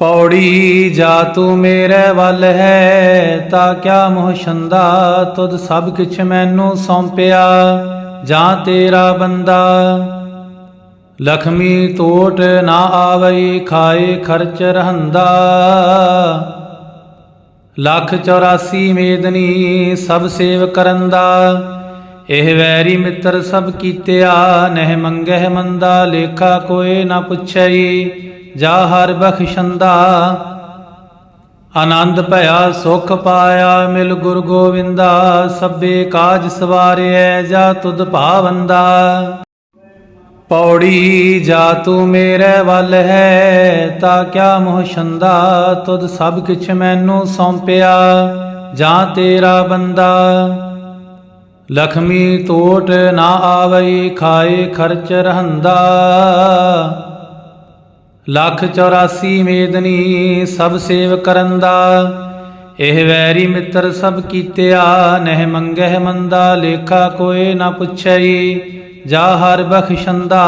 ਪੌੜੀ ਜਾ ਤੂੰ ਮੇਰੇ ਵੱਲ ਹੈ, ਤਾਂ ਕਿਆ ਮੋਹ ਛੰਦਾ? ਤੁਧ ਸਭ ਕਿਛ ਮੈਨੂੰ ਸੌਂਪਿਆ, ਜਾਂ ਤੇਰਾ ਬੰਦਾ? ਲਖਮੀ ਟੋਟ ਨਾ ਆਵਈ, ਖਾਏ ਖਰਚ ਰਹੰਦਾ। ਲੱਖ 84 ਮੇਦਨੀ ਸਭ ਸੇਵ ਕਰਨ ਦਾ ਇਹ ਵੈਰੀ ਮਿੱਤਰ ਸਭ ਕੀਤਿਆ, ਨਹਿ ਮੰਗਹਿ ਮੰਦਾ, ਲੇਖਾ ਕੋਏ ਨਾ ਪੁੱਛਈ। ਜਾ ਹਰ ਬਖਸ਼ੰਦਾ। ਆਨੰਦ ਭਇਆ ਸੁਖ ਪਾਇਆ ਮਿਲ ਗੁਰ ਗੋਵਿੰਦਾ। ਸਭੇ ਕਾਜ ਸਵਾਰਿਐ ਜਾ ਤੁਧ ਭਾਵੰਦਾ। ਪੌੜੀ ਜਾ ਤੂੰ ਮੇਰੇ ਵੱਲ ਹੈ, ਤਾਂ ਕਿਆ ਮੋਹ ਛੰਦਾ। ਤੁਧ ਸਭ ਕਿਛ ਮੈਨੂੰ ਸੌਂਪਿਆ, ਜਾਂ ਤੇਰਾ ਬੰਦਾ। ਲਖਮੀ ਤੋਟ ਨਾ ਆਵਈ, ਖਾਏ ਖਰਚ ਰਹੰਦਾ ਲੱਖ 84 ਮੇਦਨੀ ਸਭ ਸੇਵ ਕਰੰਦਾ ਇਹ ਵੈਰੀ ਮਿੱਤਰ ਸਭ ਕੀਤਿਆ, ਨਹਿ ਮੰਗਹਿ ਮੰਦਾ, ਲੇਖਾ ਕੋਏ ਨਾ ਪੁੱਛਈ, ਜਾ ਹਰ ਬਖਸ਼ੰਦਾ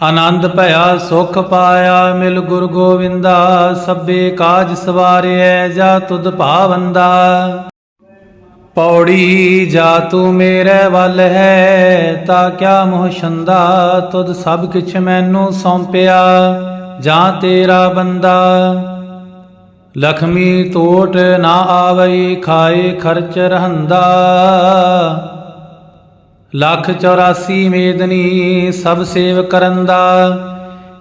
ਆਨੰਦ ਭਇਆ, ਸੁਖ ਪਾਇਆ, ਮਿਲ ਗੁਰ ਗੋਵਿੰਦਾ, ਸਭੇ ਕਾਜ ਸਵਾਰਿਐ, ਜਾ ਤੁਧ ਭਾਵੰਦਾ ਪੌੜੀ ਜਾ ਤੂੰ ਮੇਰੇ ਵੱਲ ਹੈ, ਤਾਂ ਕਿਆ ਮੋਹ ਛੰਦਾ? ਤੁਧ ਸਭ ਕਿਛ ਮੈਨੂੰ ਸੌਂਪਿਆ, ਜਾਂ ਤੇਰਾ ਬੰਦਾ? ਲਖਮੀ ਟੋਟ ਨਾ ਆਵਈ, ਖਾਏ ਖਰਚ ਰਹੰਦਾ। ਲੱਖ 84 ਮੇਦਨੀ ਸਭ ਸੇਵ ਕਰਨ ਦਾ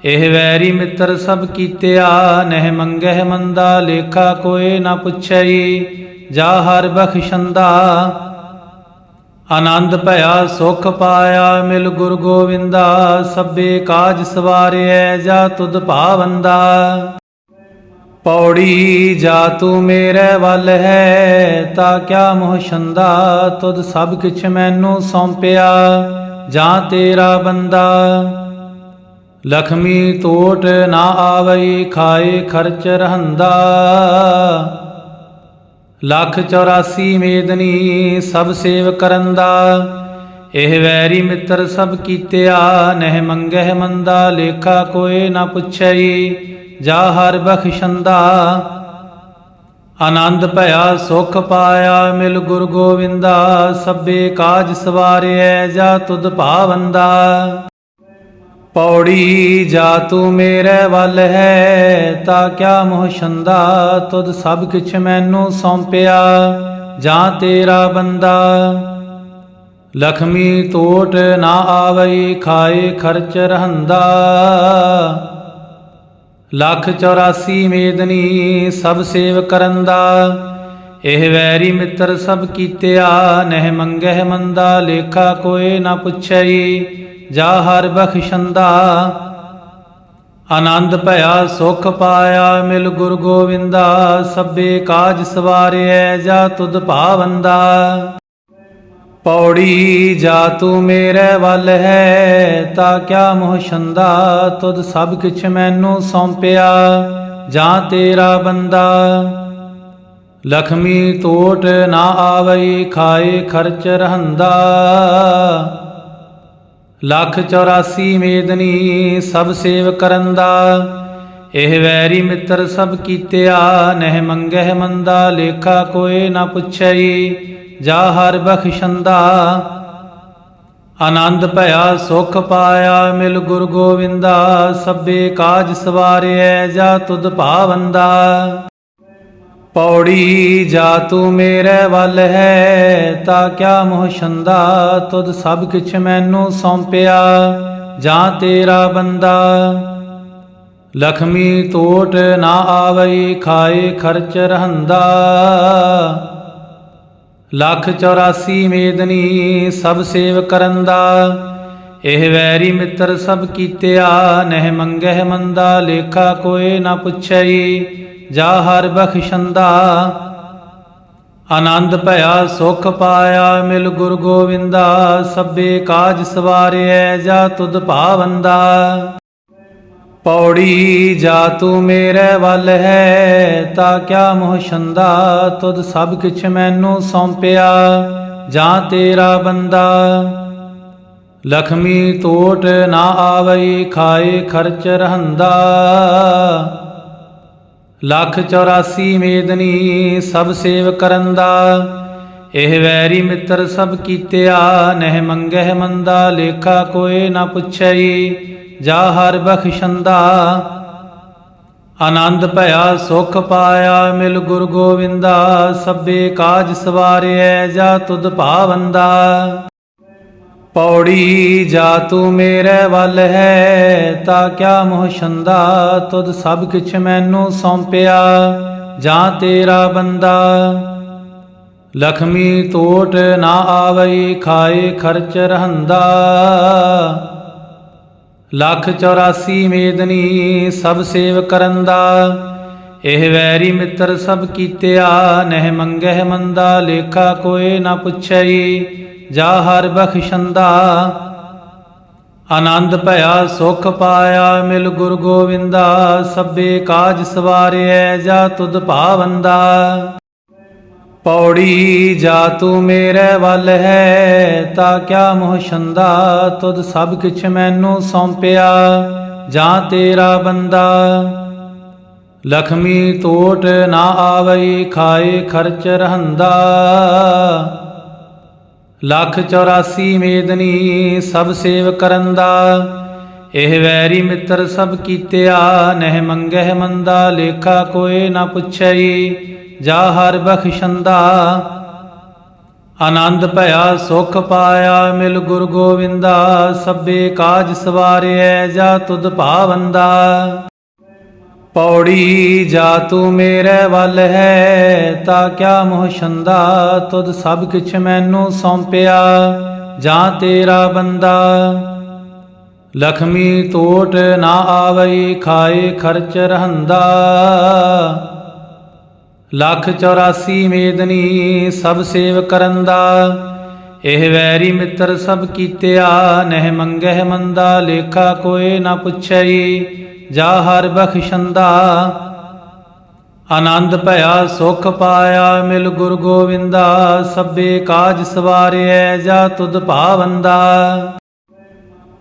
ਇਹ ਵੈਰੀ ਮਿੱਤਰ ਸਭ ਕੀਤਿਆ, ਨਹਿ ਮੰਗਹਿ ਮੰਦਾ, ਲੇਖਾ ਕੋਏ ਨਾ ਪੁੱਛਈ। ਜਾ ਹਰ ਬਖਸ਼ੰਦਾ। ਆਨੰਦ ਭਇਆ ਸੁਖ ਪਾਇਆ ਮਿਲ ਗੁਰ ਗੋਵਿੰਦਾ, ਸਭੇ ਕਾਜ ਸਵਾਰਿਐ ਜਾ ਤੁਧ ਭਾਵੰਦਾ। ਪੌੜੀ ਜਾ ਤੂੰ ਮੇਰੇ ਵੱਲ ਹੈ, ਤਾਂ ਕਿਆ ਮੋਹ ਛੰਦਾ, ਤੁਧ ਸਭ ਕਿਛ ਮੈਨੂੰ ਸੌਂਪਿਆ, ਜਾਂ ਤੇਰਾ ਬੰਦਾ। ਲਖਮੀ ਤੋਟ ਨਾ ਆਵਈ, ਖਾਏ ਖਰਚ ਰਹੰਦਾ। ਲੱਖ 84 ਮੇਦਨੀ ਸਭ ਸੇਵ ਕਰੰਦਾ ਇਹ ਵੈਰੀ ਮਿੱਤਰ ਸਭ ਕੀਤਿਆ, ਨਹਿ ਮੰਗਹਿ ਮੰਦਾ, ਲੇਖਾ ਕੋਏ ਨਾ ਪੁੱਛਈ, ਜਾ ਹਰ ਬਖਸ਼ੰਦਾ ਆਨੰਦ ਭਇਆ, ਸੁਖ ਪਾਇਆ, ਮਿਲ ਗੁਰ ਗੋਵਿੰਦਾ, ਸਭੇ ਕਾਜ ਸਵਾਰਿਐ, ਜਾ ਤੁਧ ਭਾਵੰਦਾ ਪੌੜੀ ਜਾ ਤੂੰ ਮੇਰੇ ਵੱਲ ਹੈ, ਤਾਂ ਕਿਆ ਮੋਹ ਛੰਦਾ? ਤੁਧ ਸਭ ਕਿਛ ਮੈਨੂੰ ਸੌਂਪਿਆ, ਜਾਂ ਤੇਰਾ ਬੰਦਾ? ਲਖਮੀ ਟੋਟ ਨਾ ਆਵਈ, ਖਾਏ ਖਰਚ ਰਹੰਦਾ। ਲੱਖ 84 ਮੇਦਨੀ ਸਭ ਸੇਵ ਕਰਨ ਦਾ ਇਹ ਵੈਰੀ ਮਿੱਤਰ ਸਭ ਕੀਤਿਆ, ਨਹਿ ਮੰਗਹਿ ਮੰਦਾ, ਲੇਖਾ ਕੋਏ ਨਾ ਪੁੱਛਈ। ਜਾ ਹਰ ਬਖਸ਼ੰਦਾ। ਆਨੰਦ ਭਇਆ ਸੁਖ ਪਾਇਆ ਮਿਲ ਗੁਰ ਗੋਵਿੰਦਾ। ਸਭੇ ਕਾਜ ਸਵਾਰਿਐ ਜਾ ਤੁਧ ਭਾਵੰਦਾ। ਪੌੜੀ ਜਾ ਤੂੰ ਮੇਰੇ ਵੱਲ ਹੈ, ਤਾਂ ਕਿਆ ਮੋਹ ਛੰਦਾ। ਤੁਧ ਸਭ ਕਿਛ ਮੈਨੂੰ ਸੌਂਪਿਆ, ਜਾਂ ਤੇਰਾ ਬੰਦਾ। ਲਖਮੀ ਤੋਟ ਨਾ ਆਵਈ, ਖਾਏ ਖਰਚ ਰਹੰਦਾ। ਲੱਖ 84 ਮੇਦਨੀ ਸਭ ਸੇਵ ਕਰੰਦਾ ਇਹ ਵੈਰੀ ਮਿੱਤਰ ਸਭ ਕੀਤਿਆ, ਨਹਿ ਮੰਗਹਿ ਮੰਦਾ, ਲੇਖਾ ਕੋਏ ਨਾ ਪੁੱਛਈ, ਜਾ ਹਰ ਬਖਸ਼ੰਦਾ ਆਨੰਦ ਭਇਆ, ਸੁਖ ਪਾਇਆ, ਮਿਲ ਗੁਰ ਗੋਵਿੰਦਾ, ਸਭੇ ਕਾਜ ਸਵਾਰਿਐ, ਜਾ ਤੁਧ ਭਾਵੰਦਾ ਪੌੜੀ ਜਾ ਤੂੰ ਮੇਰੇ ਵੱਲ ਹੈ, ਤਾਂ ਕਿਆ ਮੋਹ ਛੰਦਾ? ਤੁਧ ਸਭ ਕਿਛ ਮੈਨੂੰ ਸੌਂਪਿਆ, ਜਾਂ ਤੇਰਾ ਬੰਦਾ? ਲਖਮੀ ਟੋਟ ਨਾ ਆਵਈ, ਖਾਏ ਖਰਚ ਰਹੰਦਾ। ਲੱਖ 84 ਮੇਦਨੀ ਸਭ ਸੇਵ ਕਰਨ ਦਾ ਇਹ ਵੈਰੀ ਮਿੱਤਰ ਸਭ ਕੀਤਿਆ, ਨਹਿ ਮੰਗਹਿ ਮੰਦਾ, ਲੇਖਾ ਕੋਏ ਨਾ ਪੁੱਛਈ। ਜਾ ਹਰ ਬਖਸ਼ੰਦਾ। ਆਨੰਦ ਭਇਆ ਸੁਖ ਪਾਇਆ ਮਿਲ ਗੁਰ ਗੋਵਿੰਦਾ। ਸਭੇ ਕਾਜ ਸਵਾਰਿਐ ਜਾ ਤੁਧ ਭਾਵੰਦਾ। ਪੌੜੀ ਜਾ ਤੂੰ ਮੇਰੇ ਵੱਲ ਹੈ, ਤਾਂ ਕਿਆ ਮੋਹ ਛੰਦਾ। ਤੁਧ ਸਭ ਕਿਛ ਮੈਨੂੰ ਸੌਂਪਿਆ, ਜਾਂ ਤੇਰਾ ਬੰਦਾ। ਲਖਮੀ ਤੋਟ ਨਾ ਆਵਈ, ਖਾਏ ਖਰਚ ਰਹੰਦਾ ਲੱਖ 84 ਮੇਦਨੀ ਸਭ ਸੇਵ ਕਰੰਦਾ ਇਹ ਵੈਰੀ ਮਿੱਤਰ ਸਭ ਕੀਤਿਆ, ਨਹਿ ਮੰਗਹਿ ਮੰਦਾ, ਲੇਖਾ ਕੋਏ ਨਾ ਪੁੱਛਈ, ਜਾ ਹਰ ਬਖਸ਼ੰਦਾ ਆਨੰਦ ਭਇਆ, ਸੁਖ ਪਾਇਆ, ਮਿਲ ਗੁਰ ਗੋਵਿੰਦਾ, ਸਭੇ ਕਾਜ ਸਵਾਰਿਐ, ਜਾ ਤੁਧ ਭਾਵੰਦਾ ਪੌੜੀ ਜਾ ਤੂੰ ਮੇਰੇ ਵੱਲ ਹੈ, ਤਾਂ ਕਿਆ ਮੋਹ ਛੰਦਾ? ਤੁਧ ਸਭ ਕਿਛ ਮੈਨੂੰ ਸੌਂਪਿਆ, ਜਾਂ ਤੇਰਾ ਬੰਦਾ? ਲਖਮੀ ਟੋਟ ਨਾ ਆਵਈ, ਖਾਏ ਖਰਚ ਰਹੰਦਾ। ਲੱਖ 84 ਮੇਦਨੀ ਸਭ ਸੇਵ ਕਰਨ ਦਾ ਇਹ ਵੈਰੀ ਮਿੱਤਰ ਸਭ ਕੀਤਿਆ, ਨਹਿ ਮੰਗਹਿ ਮੰਦਾ, ਲੇਖਾ ਕੋਏ ਨਾ ਪੁੱਛਈ। ਜਾ ਹਰ ਬਖਸ਼ੰਦਾ। ਆਨੰਦ ਭਇਆ ਸੁਖ ਪਾਇਆ ਮਿਲ ਗੁਰ ਗੋਵਿੰਦਾ। ਸਭੇ ਕਾਜ ਸਵਾਰਿਐ ਜਾ ਤੁਧ ਭਾਵੰਦਾ। ਪੌੜੀ ਜਾ ਤੂੰ ਮੇਰੇ ਵੱਲ ਹੈ, ਤਾਂ ਕਿਆ ਮੋਹ ਛੰਦਾ। ਤੁਧ ਸਭ ਕਿਛ ਮੈਨੂੰ ਸੌਂਪਿਆ, ਜਾਂ ਤੇਰਾ ਬੰਦਾ। ਲਖਮੀ ਤੋਟ ਨਾ ਆਵਈ, ਖਾਏ ਖਰਚ ਰਹੰਦਾ। ਲੱਖ 84 ਮੇਦਨੀ ਸਭ ਸੇਵ ਕਰੰਦਾ ਇਹ ਵੈਰੀ ਮਿੱਤਰ ਸਭ ਕੀਤਿਆ, ਨਹਿ ਮੰਗਹਿ ਮੰਦਾ, ਲੇਖਾ ਕੋਏ ਨਾ ਪੁੱਛਈ, ਜਾ ਹਰ ਬਖਸ਼ੰਦਾ ਆਨੰਦ ਭਇਆ, ਸੁਖ ਪਾਇਆ, ਮਿਲ ਗੁਰ ਗੋਵਿੰਦਾ, ਸਭੇ ਕਾਜ ਸਵਾਰਿਐ, ਜਾ ਤੁਧ ਭਾਵੰਦਾ ਪੌੜੀ ਜਾ ਤੂੰ ਮੇਰੇ ਵੱਲ ਹੈ, ਤਾਂ ਕਿਆ ਮੋਹ ਛੰਦਾ? ਤੁਧ ਸਭ ਕਿਛ ਮੈਨੂੰ ਸੌਂਪਿਆ, ਜਾਂ ਤੇਰਾ ਬੰਦਾ? ਲਖਮੀ ਟੋਟ ਨਾ ਆਵਈ, ਖਾਏ ਖਰਚ ਰਹੰਦਾ। ਲੱਖ 84 ਮੇਦਨੀ ਸਭ ਸੇਵ ਕਰਨ ਦਾ ਇਹ ਵੈਰੀ ਮਿੱਤਰ ਸਭ ਕੀਤਿਆ, ਨਹਿ ਮੰਗਹਿ ਮੰਦਾ, ਲੇਖਾ ਕੋਏ ਨਾ ਪੁੱਛਈ। ਜਾ ਹਰ ਬਖਸ਼ੰਦਾ। ਆਨੰਦ ਭਇਆ ਸੁਖ ਪਾਇਆ ਮਿਲ ਗੁਰ ਗੋਵਿੰਦਾ, ਸਭੇ ਕਾਜ ਸਵਾਰਿਐ ਜਾ ਤੁਧ ਭਾਵੰਦਾ।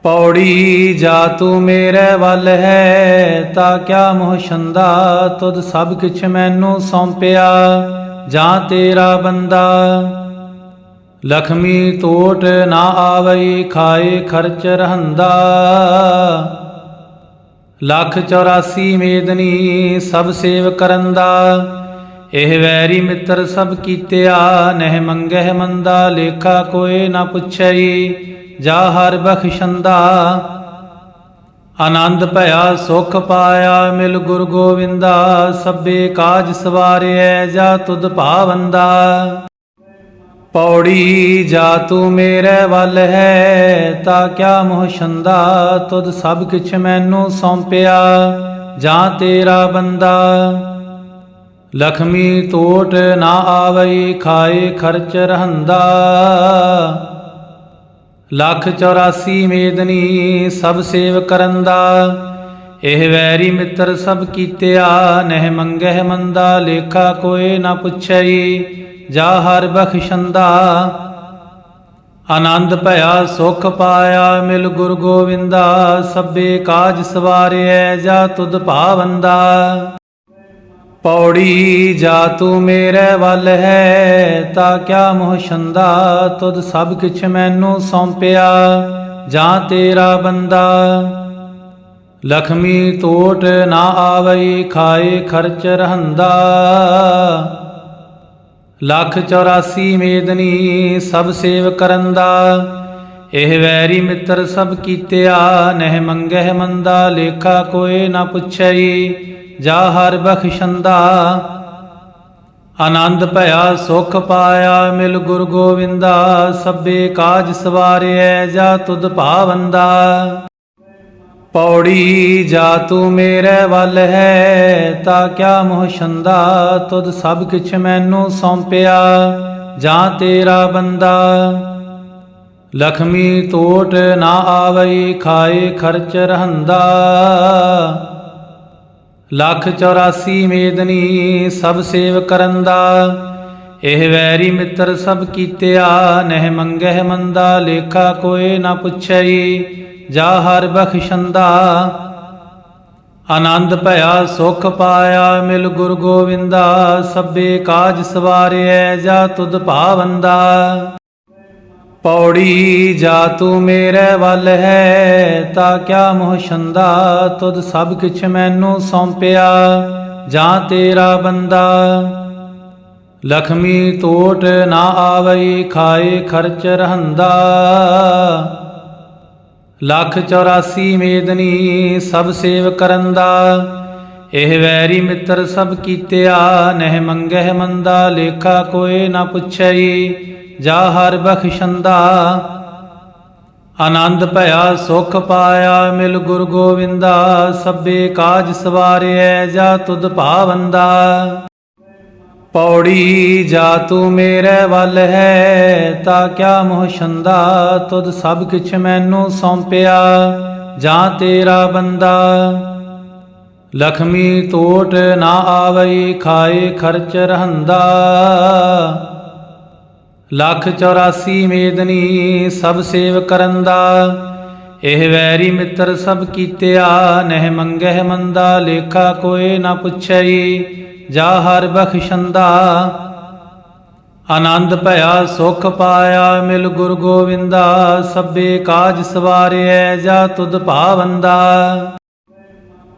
ਪੌੜੀ ਜਾ ਤੂੰ ਮੇਰੇ ਵੱਲ ਹੈ, ਤਾਂ ਕਿਆ ਮੋਹ ਛੰਦਾ, ਤੁਧ ਸਭ ਕਿਛ ਮੈਨੂੰ ਸੌਂਪਿਆ, ਜਾਂ ਤੇਰਾ ਬੰਦਾ। ਲਖਮੀ ਤੋਟ ਨਾ ਆਵਈ, ਖਾਏ ਖਰਚ ਰਹੰਦਾ। ਲੱਖ 84 ਮੇਦਨੀ ਸਭ ਸੇਵ ਕਰੰਦਾ ਇਹ ਵੈਰੀ ਮਿੱਤਰ ਸਭ ਕੀਤਿਆ, ਨਹਿ ਮੰਗਹਿ ਮੰਦਾ, ਲੇਖਾ ਕੋਏ ਨਾ ਪੁੱਛਈ, ਜਾ ਹਰ ਬਖਸ਼ੰਦਾ ਆਨੰਦ ਭਇਆ, ਸੁਖ ਪਾਇਆ, ਮਿਲ ਗੁਰ ਗੋਵਿੰਦਾ, ਸਭੇ ਕਾਜ ਸਵਾਰਿਐ, ਜਾ ਤੁਧ ਭਾਵੰਦਾ ਪੌੜੀ ਜਾ ਤੂੰ ਮੇਰੇ ਵੱਲ ਹੈ, ਤਾਂ ਕਿਆ ਮੋਹ ਛੰਦਾ? ਤੁਧ ਸਭ ਕਿਛ ਮੈਨੂੰ ਸੌਂਪਿਆ, ਜਾਂ ਤੇਰਾ ਬੰਦਾ? ਲਖਮੀ ਟੋਟ ਨਾ ਆਵਈ, ਖਾਏ ਖਰਚ ਰਹੰਦਾ। ਲੱਖ 84 ਮੇਦਨੀ ਸਭ ਸੇਵ ਕਰਨ ਦਾ ਇਹ ਵੈਰੀ ਮਿੱਤਰ ਸਭ ਕੀਤਿਆ, ਨਹਿ ਮੰਗਹਿ ਮੰਦਾ, ਲੇਖਾ ਕੋਏ ਨਾ ਪੁੱਛਈ। ਜਾ ਹਰ ਬਖਸ਼ੰਦਾ। ਆਨੰਦ ਭਇਆ ਸੁਖ ਪਾਇਆ ਮਿਲ ਗੁਰ ਗੋਵਿੰਦਾ, ਸਭੇ ਕਾਜ ਸਵਾਰਿਐ ਜਾ ਤੁਧ ਭਾਵੰਦਾ। ਪੌੜੀ ਜਾ ਤੂੰ ਮੇਰੇ ਵੱਲ ਹੈ, ਤਾਂ ਕਿਆ ਮੋਹ ਛੰਦਾ, ਤੁਧ ਸਭ ਕਿਛ ਮੈਨੂੰ ਸੌਂਪਿਆ, ਜਾਂ ਤੇਰਾ ਬੰਦਾ। ਲਖਮੀ ਤੋਟ ਨਾ ਆਵਈ, ਖਾਏ ਖਰਚ ਰਹੰਦਾ ਲੱਖ 84 ਮੇਦਨੀ ਸਭ ਸੇਵ ਕਰੰਦਾ ਇਹ ਵੈਰੀ ਮਿੱਤਰ ਸਭ ਕੀਤਿਆ, ਨਹਿ ਮੰਗਹਿ ਮੰਦਾ, ਲੇਖਾ ਕੋਏ ਨਾ ਪੁੱਛਈ, ਜਾ ਹਰ ਬਖਸ਼ੰਦਾ ਆਨੰਦ ਭਇਆ, ਸੁਖ ਪਾਇਆ, ਮਿਲ ਗੁਰ ਗੋਵਿੰਦਾ, ਸਭੇ ਕਾਜ ਸਵਾਰਿਐ, ਜਾ ਤੁਧ ਭਾਵੰਦਾ ਪੌੜੀ ਜਾ ਤੂੰ ਮੇਰੇ ਵੱਲ ਹੈ, ਤਾਂ ਕਿਆ ਮੋਹ ਛੰਦਾ? ਤੁਧ ਸਭ ਕਿਛ ਮੈਨੂੰ ਸੌਂਪਿਆ, ਜਾਂ ਤੇਰਾ ਬੰਦਾ? ਲਖਮੀ ਟੋਟ ਨਾ ਆਵਈ, ਖਾਏ ਖਰਚ ਰਹੰਦਾ। ਲੱਖ 84 ਮੇਦਨੀ ਸਭ ਸੇਵ ਕਰਨ ਦਾ ਇਹ ਵੈਰੀ ਮਿੱਤਰ ਸਭ ਕੀਤਿਆ, ਨਹਿ ਮੰਗਹਿ ਮੰਦਾ, ਲੇਖਾ ਕੋਏ ਨਾ ਪੁੱਛਈ। ਜਾ ਹਰ ਬਖਸ਼ੰਦਾ। ਆਨੰਦ ਭਇਆ ਸੁਖ ਪਾਇਆ ਮਿਲ ਗੁਰ ਗੋਵਿੰਦਾ, ਸਭੇ ਕਾਜ ਸਵਾਰਿਐ ਜਾ ਤੁਧ ਭਾਵੰਦਾ। ਪੌੜੀ ਜਾ ਤੂੰ ਮੇਰੇ ਵੱਲ ਹੈ, ਤਾਂ ਕਿਆ ਮੋਹ ਛੰਦਾ, ਤੁਧ ਸਭ ਕਿਛ ਮੈਨੂੰ ਸੌਂਪਿਆ, ਜਾਂ ਤੇਰਾ ਬੰਦਾ। ਲਖਮੀ ਤੋਟ ਨਾ ਆਵਈ, ਖਾਏ ਖਰਚ ਰਹੰਦਾ। ਲੱਖ 84 ਮੇਦਨੀ ਸਭ ਸੇਵ ਕਰੰਦਾ ਇਹ ਵੈਰੀ ਮਿੱਤਰ ਸਭ ਕੀਤਿਆ, ਨਹਿ ਮੰਗਹਿ ਮੰਦਾ, ਲੇਖਾ ਕੋਏ ਨਾ ਪੁੱਛਈ, ਜਾ ਹਰ ਬਖਸ਼ੰਦਾ ਆਨੰਦ ਭਇਆ, ਸੁਖ ਪਾਇਆ, ਮਿਲ ਗੁਰ ਗੋਵਿੰਦਾ, ਸਭੇ ਕਾਜ ਸਵਾਰਿਐ, ਜਾ ਤੁਧ ਭਾਵੰਦਾ ਪੌੜੀ ਜਾ ਤੂੰ ਮੇਰੇ ਵੱਲ ਹੈ, ਤਾਂ ਕਿਆ ਮੋਹ ਛੰਦਾ? ਤੁਧ ਸਭ ਕਿਛ ਮੈਨੂੰ ਸੌਂਪਿਆ, ਜਾਂ ਤੇਰਾ ਬੰਦਾ? ਲਖਮੀ ਟੋਟ ਨਾ ਆਵਈ, ਖਾਏ ਖਰਚ ਰਹੰਦਾ। ਲੱਖ 84 ਮੇਦਨੀ ਸਭ ਸੇਵ ਕਰਨ ਦਾ ਇਹ ਵੈਰੀ ਮਿੱਤਰ ਸਭ ਕੀਤਿਆ, ਨਹਿ ਮੰਗਹਿ ਮੰਦਾ, ਲੇਖਾ ਕੋਏ ਨਾ ਪੁੱਛਈ। ਜਾ ਹਰ ਬਖਸ਼ੰਦਾ। ਆਨੰਦ ਭਇਆ ਸੁਖ ਪਾਇਆ ਮਿਲ ਗੁਰ ਗੋਵਿੰਦਾ, ਸਭੇ ਕਾਜ ਸਵਾਰਿਐ ਜਾ ਤੁਧ ਭਾਵੰਦਾ।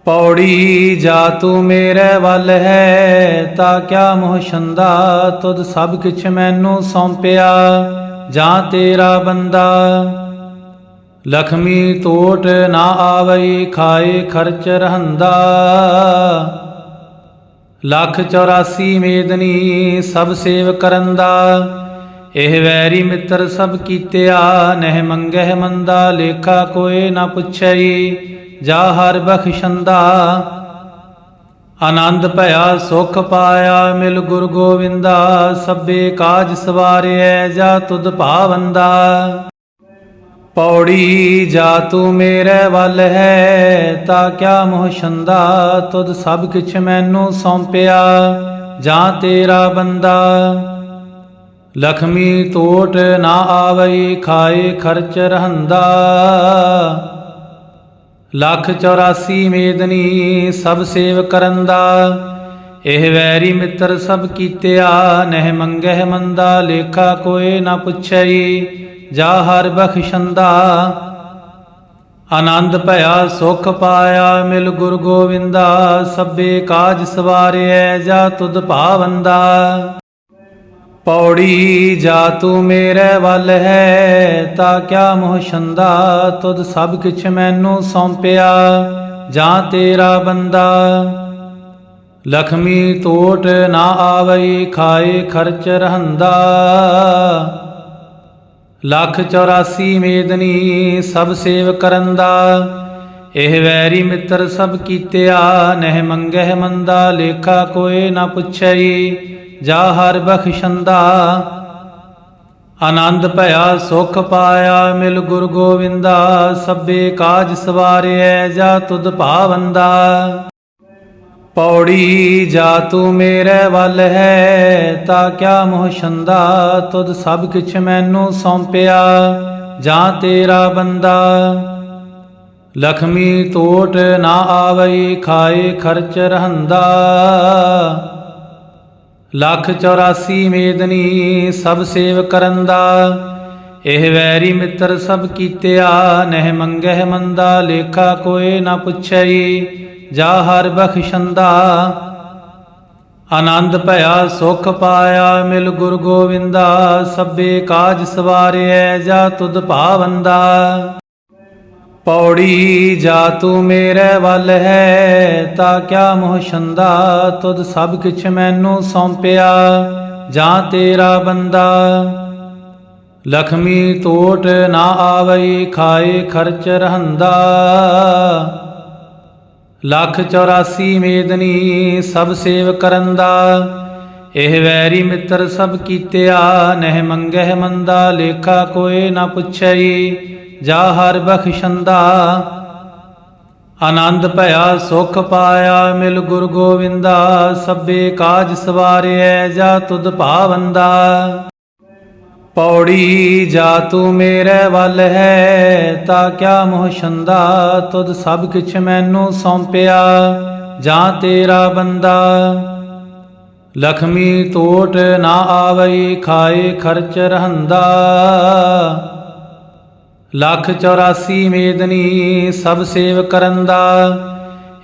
ਪੌੜੀ ਜਾ ਤੂੰ ਮੇਰੇ ਵੱਲ ਹੈ, ਤਾਂ ਕਿਆ ਮੋਹ ਛੰਦਾ, ਤੁਧ ਸਭ ਕਿਛ ਮੈਨੂੰ ਸੌਂਪਿਆ, ਜਾਂ ਤੇਰਾ ਬੰਦਾ। ਲਖਮੀ ਤੋਟ ਨਾ ਆਵਈ, ਖਾਏ ਖਰਚ ਰਹੰਦਾ ਲੱਖ 84 ਮੇਦਨੀ ਸਭ ਸੇਵ ਕਰੰਦਾ ਇਹ ਵੈਰੀ ਮਿੱਤਰ ਸਭ ਕੀਤਿਆ, ਨਹਿ ਮੰਗਹਿ ਮੰਦਾ, ਲੇਖਾ ਕੋਏ ਨਾ ਪੁੱਛਈ, ਜਾ ਹਰ ਬਖਸ਼ੰਦਾ ਆਨੰਦ ਭਇਆ, ਸੁਖ ਪਾਇਆ, ਮਿਲ ਗੁਰ ਗੋਵਿੰਦਾ, ਸਭੇ ਕਾਜ ਸਵਾਰਿਐ, ਜਾ ਤੁਧ ਭਾਵੰਦਾ ਪੌੜੀ ਜਾ ਤੂੰ ਮੇਰੇ ਵੱਲ ਹੈ, ਤਾਂ ਕਿਆ ਮੋਹ ਛੰਦਾ? ਤੁਧ ਸਭ ਕਿਛ ਮੈਨੂੰ ਸੌਂਪਿਆ, ਜਾਂ ਤੇਰਾ ਬੰਦਾ? ਲਖਮੀ ਟੋਟ ਨਾ ਆਵਈ, ਖਾਏ ਖਰਚ ਰਹੰਦਾ। ਲੱਖ 84 ਮੇਦਨੀ ਸਭ ਸੇਵ ਕਰਨ ਦਾ ਇਹ ਵੈਰੀ ਮਿੱਤਰ ਸਭ ਕੀਤਿਆ, ਨਹਿ ਮੰਗਹਿ ਮੰਦਾ, ਲੇਖਾ ਕੋਏ ਨਾ ਪੁੱਛਈ। ਜਾ ਹਰ ਬਖਸ਼ੰਦਾ। ਆਨੰਦ ਭਇਆ ਸੁਖ ਪਾਇਆ ਮਿਲ ਗੁਰ ਗੋਵਿੰਦਾ। ਸਭੇ ਕਾਜ ਸਵਾਰਿਐ ਜਾ ਤੁਧ ਭਾਵੰਦਾ। ਪੌੜੀ ਜਾ ਤੂੰ ਮੇਰੇ ਵੱਲ ਹੈ, ਤਾਂ ਕਿਆ ਮੋਹ ਛੰਦਾ। ਤੁਧ ਸਭ ਕਿਛ ਮੈਨੂੰ ਸੌਂਪਿਆ, ਜਾਂ ਤੇਰਾ ਬੰਦਾ। ਲਖਮੀ ਤੋਟ ਨਾ ਆਵਈ, ਖਾਏ ਖਰਚ ਰਹੰਦਾ। ਲੱਖ 84 ਮੇਦਨੀ ਸਭ ਸੇਵ ਕਰੰਦਾ ਇਹ ਵੈਰੀ ਮਿੱਤਰ ਸਭ ਕੀਤਿਆ, ਨਹਿ ਮੰਗਹਿ ਮੰਦਾ, ਲੇਖਾ ਕੋਏ ਨਾ ਪੁੱਛਈ, ਜਾ ਹਰ ਬਖਸ਼ੰਦਾ ਆਨੰਦ ਭਇਆ, ਸੁਖ ਪਾਇਆ, ਮਿਲ ਗੁਰ ਗੋਵਿੰਦਾ, ਸਭੇ ਕਾਜ ਸਵਾਰਿਐ, ਜਾ ਤੁਧ ਭਾਵੰਦਾ ਪੌੜੀ ਜਾ ਤੂੰ ਮੇਰੇ ਵੱਲ ਹੈ, ਤਾਂ ਕਿਆ ਮੋਹ ਛੰਦਾ? ਤੁਧ ਸਭ ਕਿਛ ਮੈਨੂੰ ਸੌਂਪਿਆ, ਜਾਂ ਤੇਰਾ ਬੰਦਾ? ਲਖਮੀ ਟੋਟ ਨਾ ਆਵਈ, ਖਾਏ ਖਰਚ ਰਹੰਦਾ। ਲੱਖ 84 ਮੇਦਨੀ ਸਭ ਸੇਵ ਕਰਨ ਦਾ ਇਹ ਵੈਰੀ ਮਿੱਤਰ ਸਭ ਕੀਤਿਆ, ਨਹਿ ਮੰਗਹਿ ਮੰਦਾ, ਲੇਖਾ ਕੋਏ ਨਾ ਪੁੱਛਈ। ਜਾ ਹਰ ਬਖਸ਼ੰਦਾ ਆਨੰਦ ਭਇਆ ਸੁਖ ਪਾਇਆ ਮਿਲ ਗੁਰ ਗੋਵਿੰਦਾ, ਸਭੇ ਕਾਜ ਸਵਾਰਿਐ ਜਾ ਤੁਧ ਭਾਵੰਦਾ। ਪੌੜੀ ਜਾ ਤੂੰ ਮੇਰੇ ਵੱਲ ਹੈ, ਤਾਂ ਕਿਆ ਮੋਹ ਛੰਦਾ, ਤੁਧ ਸਭ ਕਿਛ ਮੈਨੂੰ ਸੌਂਪਿਆ, ਜਾਂ ਤੇਰਾ ਬੰਦਾ। ਲਖਮੀ ਤੋਟ ਨਾ ਆਵਈ, ਖਾਏ ਖਰਚ ਰਹੰਦਾ ਲੱਖ 84 ਮੇਦਨੀ ਸਭ ਸੇਵ ਕਰੰਦਾ ਇਹ ਵੈਰੀ ਮਿੱਤਰ ਸਭ ਕੀਤਿਆ, ਨਹਿ ਮੰਗਹਿ ਮੰਦਾ, ਲੇਖਾ ਕੋਏ ਨਾ ਪੁੱਛਈ, ਜਾ ਹਰ ਬਖਸ਼ੰਦਾ ਆਨੰਦ ਭਇਆ, ਸੁਖ ਪਾਇਆ, ਮਿਲ ਗੁਰ ਗੋਵਿੰਦਾ, ਸਭੇ ਕਾਜ ਸਵਾਰਿਐ, ਜਾ ਤੁਧ ਭਾਵੰਦਾ ਪੌੜੀ ਜਾ ਤੂੰ ਮੇਰੇ ਵੱਲ ਹੈ, ਤਾਂ ਕਿਆ ਮੋਹ ਛੰਦਾ? ਤੁਧ ਸਭ ਕਿਛ ਮੈਨੂੰ ਸੌਂਪਿਆ, ਜਾਂ ਤੇਰਾ ਬੰਦਾ? ਲਖਮੀ ਟੋਟ ਨਾ ਆਵਈ, ਖਾਏ ਖਰਚ ਰਹੰਦਾ। ਲੱਖ 84 ਮੇਦਨੀ ਸਭ ਸੇਵ ਕਰਨ ਦਾ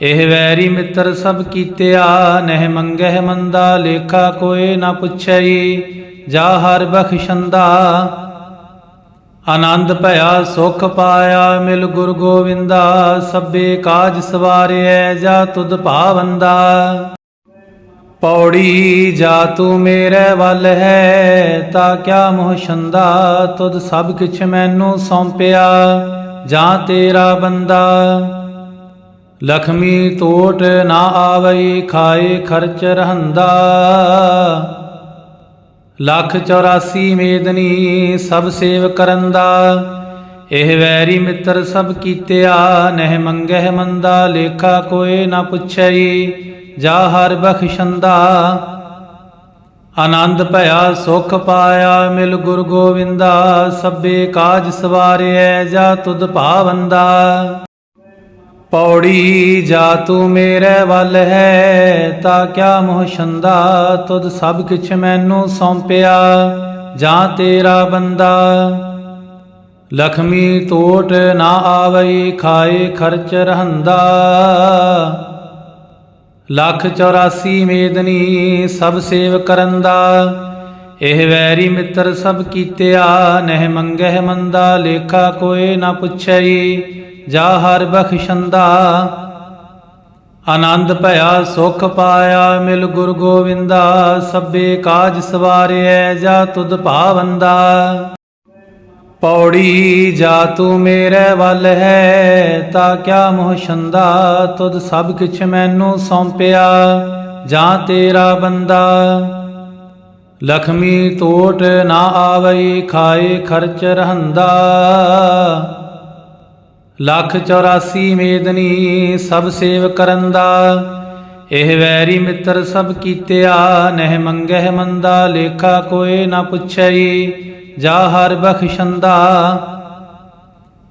ਇਹ ਵੈਰੀ ਮਿੱਤਰ ਸਭ ਕੀਤਿਆ, ਨਹਿ ਮੰਗਹਿ ਮੰਦਾ, ਲੇਖਾ ਕੋਏ ਨਾ ਪੁੱਛਈ। ਜਾ ਹਰ ਬਖਸ਼ੰਦਾ। ਆਨੰਦ ਭਇਆ ਸੁਖ ਪਾਇਆ ਮਿਲ ਗੁਰ ਗੋਵਿੰਦਾ। ਸਭੇ ਕਾਜ ਸਵਾਰਿਐ ਜਾ ਤੁਧ ਭਾਵੰਦਾ। ਪੌੜੀ ਜਾ ਤੂੰ ਮੇਰੇ ਵੱਲ ਹੈ, ਤਾਂ ਕਿਆ ਮੋਹ ਛੰਦਾ। ਤੁਧ ਸਭ ਕਿਛ ਮੈਨੂੰ ਸੌਂਪਿਆ, ਜਾਂ ਤੇਰਾ ਬੰਦਾ। ਲਖਮੀ ਤੋਟ ਨਾ ਆਵਈ, ਖਾਏ ਖਰਚ ਰਹੰਦਾ ਲੱਖ 84 ਮੇਦਨੀ ਸਭ ਸੇਵ ਕਰੰਦਾ ਇਹ ਵੈਰੀ ਮਿੱਤਰ ਸਭ ਕੀਤਿਆ, ਨਹਿ ਮੰਗਹਿ ਮੰਦਾ, ਲੇਖਾ ਕੋਏ ਨਾ ਪੁੱਛਈ, ਜਾ ਹਰ ਬਖਸ਼ੰਦਾ ਆਨੰਦ ਭਇਆ, ਸੁਖ ਪਾਇਆ, ਮਿਲ ਗੁਰ ਗੋਵਿੰਦਾ, ਸਭੇ ਕਾਜ ਸਵਾਰਿਐ, ਜਾ ਤੁਧ ਭਾਵੰਦਾ ਪੌੜੀ ਜਾ ਤੂੰ ਮੇਰੇ ਵੱਲ ਹੈ, ਤਾਂ ਕਿਆ ਮੋਹ ਛੰਦਾ? ਤੁਧ ਸਭ ਕਿਛ ਮੈਨੂੰ ਸੌਂਪਿਆ, ਜਾਂ ਤੇਰਾ ਬੰਦਾ? ਲਖਮੀ ਟੋਟ ਨਾ ਆਵਈ, ਖਾਏ ਖਰਚ ਰਹੰਦਾ। ਲੱਖ 84 ਮੇਦਨੀ ਸਭ ਸੇਵ ਕਰਨ ਦਾ ਇਹ ਵੈਰੀ ਮਿੱਤਰ ਸਭ ਕੀਤਿਆ, ਨਹਿ ਮੰਗਹਿ ਮੰਦਾ, ਲੇਖਾ ਕੋਏ ਨਾ ਪੁੱਛਈ। ਜਾ ਹਰ ਬਖਸ਼ੰਦਾ। ਆਨੰਦ ਭਇਆ ਸੁਖ ਪਾਇਆ ਮਿਲ ਗੁਰ ਗੋਵਿੰਦਾ, ਸਭੇ ਕਾਜ ਸਵਾਰਿਐ ਜਾ ਤੁਧ ਭਾਵੰਦਾ। ਪੌੜੀ ਜਾ ਤੂੰ ਮੇਰੇ ਵੱਲ ਹੈ, ਤਾਂ ਕਿਆ ਮੋਹ ਛੰਦਾ, ਤੁਧ ਸਭ ਕਿਛ ਮੈਨੂੰ ਸੌਂਪਿਆ, ਜਾਂ ਤੇਰਾ ਬੰਦਾ। ਲਖਮੀ ਤੋਟ ਨਾ ਆਵਈ, ਖਾਏ ਖਰਚ ਰਹੰਦਾ। ਲੱਖ 84 ਮੇਦਨੀ ਸਭ ਸੇਵ ਕਰੰਦਾ ਇਹ ਵੈਰੀ ਮਿੱਤਰ ਸਭ ਕੀਤਿਆ, ਨਹਿ ਮੰਗਹਿ ਮੰਦਾ, ਲੇਖਾ ਕੋਏ ਨਾ ਪੁੱਛਈ, ਜਾ ਹਰ ਬਖਸ਼ੰਦਾ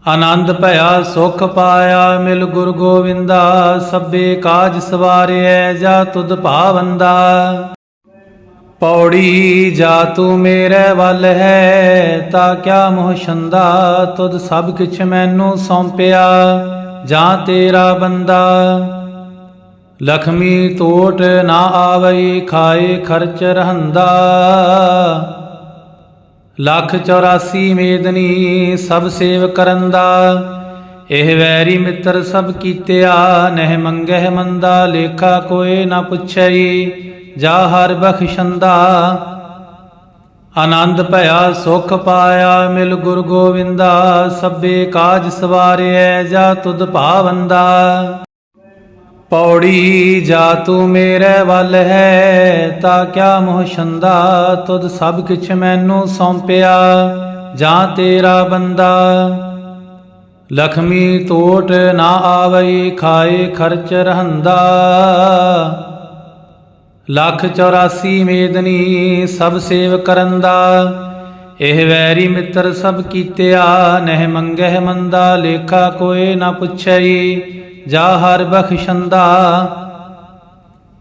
ਆਨੰਦ ਭਇਆ, ਸੁਖ ਪਾਇਆ, ਮਿਲ ਗੁਰ ਗੋਵਿੰਦਾ, ਸਭੇ ਕਾਜ ਸਵਾਰਿਐ, ਜਾ ਤੁਧ ਭਾਵੰਦਾ ਪੌੜੀ ਜਾ ਤੂੰ ਮੇਰੇ ਵੱਲ ਹੈ, ਤਾਂ ਕਿਆ ਮੋਹ ਛੰਦਾ? ਤੁਧ ਸਭ ਕਿਛ ਮੈਨੂੰ ਸੌਂਪਿਆ, ਜਾਂ ਤੇਰਾ ਬੰਦਾ? ਲਖਮੀ ਟੋਟ ਨਾ ਆਵਈ, ਖਾਏ ਖਰਚ ਰਹੰਦਾ। ਲੱਖ 84 ਮੇਦਨੀ ਸਭ ਸੇਵ ਕਰਨ ਦਾ ਇਹ ਵੈਰੀ ਮਿੱਤਰ ਸਭ ਕੀਤਿਆ, ਨਹਿ ਮੰਗਹਿ ਮੰਦਾ, ਲੇਖਾ ਕੋਏ ਨਾ ਪੁੱਛਈ। ਜਾ ਹਰ ਬਖਸ਼ੰਦਾ। ਆਨੰਦ ਭਇਆ ਸੁਖ ਪਾਇਆ ਮਿਲ ਗੁਰ ਗੋਵਿੰਦਾ। ਸਭੇ ਕਾਜ ਸਵਾਰਿਐ ਜਾ ਤੁਧ ਭਾਵੰਦਾ। ਪੌੜੀ ਜਾ ਤੂੰ ਮੇਰੇ ਵੱਲ ਹੈ, ਤਾਂ ਕਿਆ ਮੋਹ ਛੰਦਾ। ਤੁਧ ਸਭ ਕਿਛ ਮੈਨੂੰ ਸੌਂਪਿਆ, ਜਾਂ ਤੇਰਾ ਬੰਦਾ। ਲਖਮੀ ਤੋਟ ਨਾ ਆਵਈ, ਖਾਏ ਖਰਚ ਰਹੰਦਾ। ਲੱਖ 84 ਮੇਦਨੀ ਸਭ ਸੇਵ ਕਰੰਦਾ ਇਹ ਵੈਰੀ ਮਿੱਤਰ ਸਭ ਕੀਤਿਆ, ਨਹਿ ਮੰਗਹਿ ਮੰਦਾ, ਲੇਖਾ ਕੋਏ ਨਾ ਪੁੱਛਈ, ਜਾ ਹਰ ਬਖਸ਼ੰਦਾ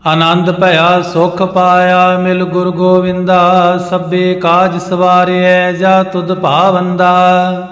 ਆਨੰਦ ਭਇਆ, ਸੁਖ ਪਾਇਆ, ਮਿਲ ਗੁਰ ਗੋਵਿੰਦਾ, ਸਭੇ ਕਾਜ ਸਵਾਰਿਐ, ਜਾ ਤੁਧ ਭਾਵੰਦਾ